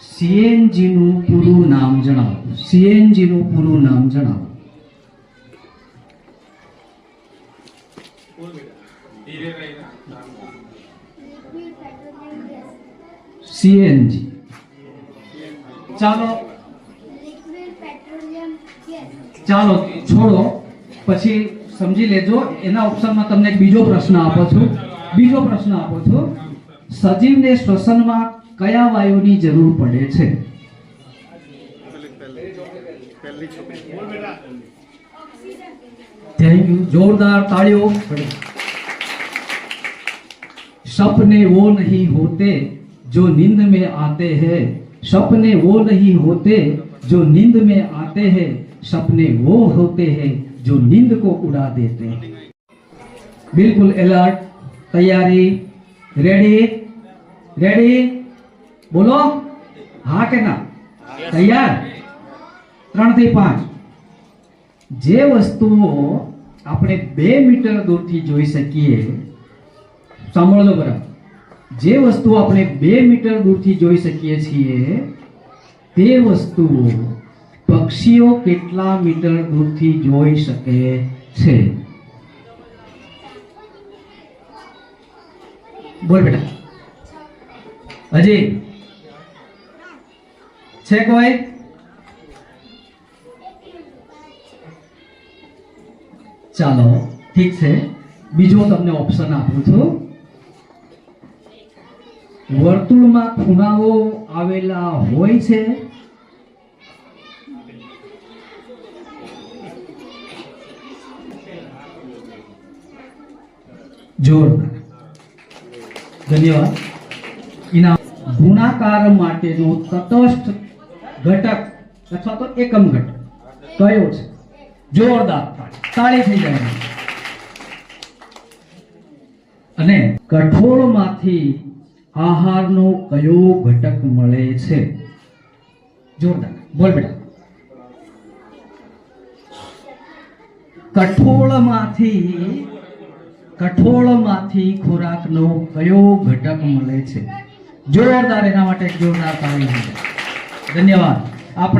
CNG નું પૂરું નામ જણાવો. સીએનજી નું પૂરું નામ જણાવો. સીએનજી ચાલો. ચાલો, છોડો. પછી સમજી લેજો. એના ઓપ્શનમાં તમને બીજો પ્રશ્ન આપો છું. બીજો પ્રશ્ન આપો છું. સજીવને શ્વસનમાં કયા વાયુની જરૂર પડે છે થેન્ક યુ જોરદાર તાળીઓ सपने वो नहीं होते जो नींद में आते हैं सपने वो नहीं होते जो नींद में आते हैं सपने वो होते हैं जो नींद को उड़ा देते हैं बिल्कुल अलर्ट तैयारी रेडी रेडी બોલો? હા કે ના? તૈયાર? ત્રણથી પાંચ. જે વસ્તુઓ આપણે બે મીટર દૂરથી જોઈ શકીએ સાંભળો બરાબર. જે વસ્તુ આપણે બે મીટર દૂરથી જોઈ શકીએ છીએ તે વસ્તુઓ પક્ષીઓ કેટલા મીટર દૂરથી જોઈ શકે છે? બોલ બેટા. હજી. છે કોઈ? ચાલો, ઠીક છે. બીજો તમને ઓપ્શન આપું છું. વર્તુળમાં ખૂણાઓ આવેલા હોય છે. જોરદાર ધન્યવાદ. ગુણાકાર માટેનો તટસ્થ ઘટક અથવા તો એકમ ઘટક. કયો છે. જોરદાર તાળી. થઈ જાય અને કઠોળમાંથી આહારનો કયો ઘટક મળે છે? જોરદાર. બોલ બેટા. કઠોળમાંથી કઠોળમાંથી ખોરાકનો કયો ઘટક મળે છે? જોરદાર, એના માટે જોરદાર તાળી થઈ જાય. ધન્યવાદ. આપણે